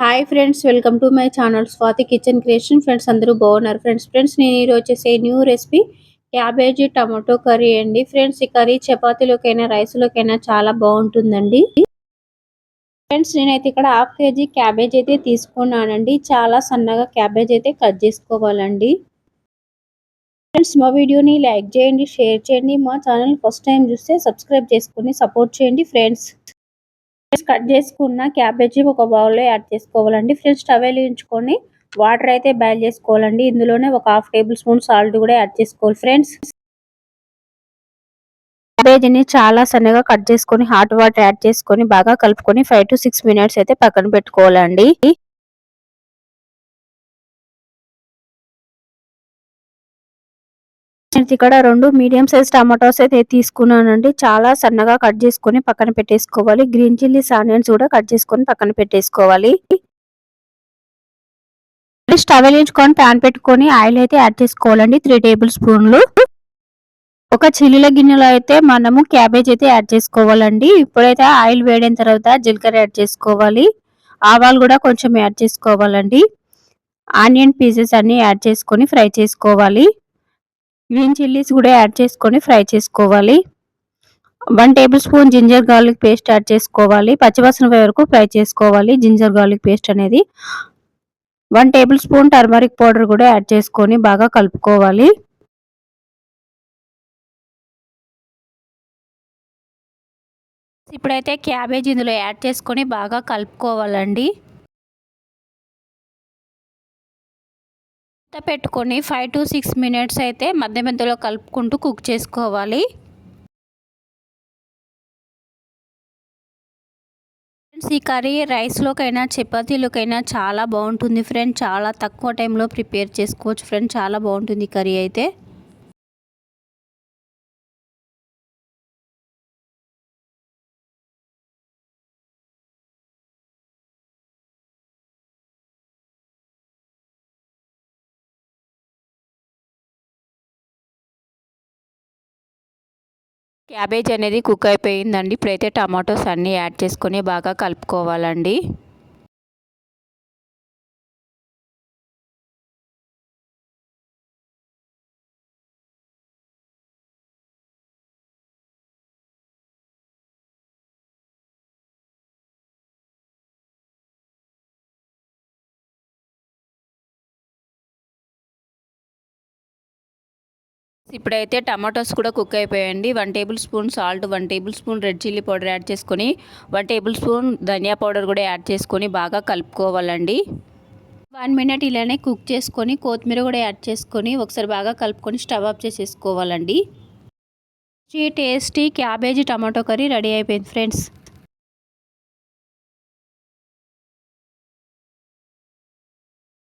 Hi friends welcome to my channel Swathi kitchen creation friends అందరూ బాగున్నారు. Friends friends నేను ఈరోజు వచ్చేసి new recipe cabbage tomato curry అండి. ఫ్రెండ్స్ ఈ కర్రీ చపాతీలోకైనా రైస్లోకైనా చాలా బాగుంటుందండి. ఫ్రెండ్స్ నేనైతే ఇక్కడ హాఫ్ కేజీ క్యాబేజ్ అయితే తీసుకున్నానండి. చాలా సన్నగా క్యాబేజ్ అయితే కట్ చేసుకోవాలండి. ఫ్రెండ్స్ మా వీడియోని లైక్ చేయండి షేర్ చేయండి. మా ఛానల్ ఫస్ట్ టైం చూస్తే సబ్స్క్రైబ్ చేసుకుని సపోర్ట్ చేయండి ఫ్రెండ్స్ కట్ చేసుకున్న క్యాబేజీ ఒక బౌల్లో యాడ్ చేసుకోవాలండి. ఫ్రెండ్స్ స్టవ్ వెలిగించుకొని వాటర్ అయితే బాయిల్ చేసుకోవాలండి. ఇందులోనే ఒక హాఫ్ టేబుల్ స్పూన్ సాల్ట్ కూడా యాడ్ చేసుకోవాలి ఫ్రెండ్స్ క్యాబేజీని చాలా సన్నగా కట్ చేసుకొని హాట్ వాటర్ యాడ్ చేసుకొని బాగా కలుపుకొని ఫైవ్ టు సిక్స్ మినిట్స్ అయితే పక్కన పెట్టుకోవాలండి. ఇక్కడ రెండు మీడియం సైజ్ టమాటోస్ అయితే తీసుకున్నానండి. చాలా సన్నగా కట్ చేసుకొని పక్కన పెట్టేసుకోవాలి. గ్రీన్ చిల్లీస్ ఆనియన్స్ కూడా కట్ చేసుకొని పక్కన పెట్టేసుకోవాలి. స్టవ్ వెలిగించుకొని ప్యాన్ పెట్టుకొని ఆయిల్ అయితే యాడ్ చేసుకోవాలండి. త్రీ టేబుల్ స్పూన్లు ఒక చిల్లీల గిన్నెలో అయితే మనము క్యాబేజ్ అయితే యాడ్ చేసుకోవాలండి. ఇప్పుడైతే ఆయిల్ వేడిన తర్వాత జీలకర్ర యాడ్ చేసుకోవాలి. ఆవాలు కూడా కొంచెం యాడ్ చేసుకోవాలండి. ఆనియన్ పీసెస్ అన్ని యాడ్ చేసుకొని ఫ్రై చేసుకోవాలి. గ్రీన్ చిల్లీస్ కూడా యాడ్ చేసుకొని ఫ్రై చేసుకోవాలి. One tablespoon ginger garlic paste add చేసుకోవాలి. పచ్చివాసన వరకు ఫ్రై చేసుకోవాలి జింజర్ గార్లిక్ పేస్ట్ అనేది. One tablespoon turmeric powder కూడా యాడ్ చేసుకొని బాగా కలుపుకోవాలి. ఇప్పుడైతే క్యాబేజ్ ఇందులో యాడ్ చేసుకొని బాగా కలుపుకోవాలండి. పెట్టుకొని ఫైవ్ టు సిక్స్ మినిట్స్ అయితే మధ్య మధ్యలో కలుపుకుంటూ కుక్ చేసుకోవాలి. ఫ్రెండ్స్ ఈ కర్రీ రైస్లోకైనా చపాతీలోకైనా చాలా బాగుంటుంది. ఫ్రెండ్ చాలా తక్కువ టైంలో ప్రిపేర్ చేసుకోవచ్చు. ఫ్రెండ్ చాలా బాగుంటుంది కర్రీ అయితే. క్యాబేజ్ అనేది కుక్ అయిపోయిందండి. ఇప్పుడైతే టమాటోస్ అన్నీ యాడ్ చేసుకొని బాగా కలుపుకోవాలండి. ఇప్పుడైతే టమాటోస్ కూడా కుక్ అయిపోయాయండి. One tablespoon salt one tablespoon red chilli powder add చేసుకొని వన్ టేబుల్ స్పూన్ ధనియా పౌడర్ కూడా యాడ్ చేసుకొని బాగా కలుపుకోవాలండి. వన్ మినిట్ ఇలానే కుక్ చేసుకొని కొత్తిమీర కూడా యాడ్ చేసుకొని ఒకసారి బాగా కలుపుకొని స్టవ్ ఆఫ్ చేసేసుకోవాలండి. Tasty cabbage tomato curry ready అయిపోయింది ఫ్రెండ్స్.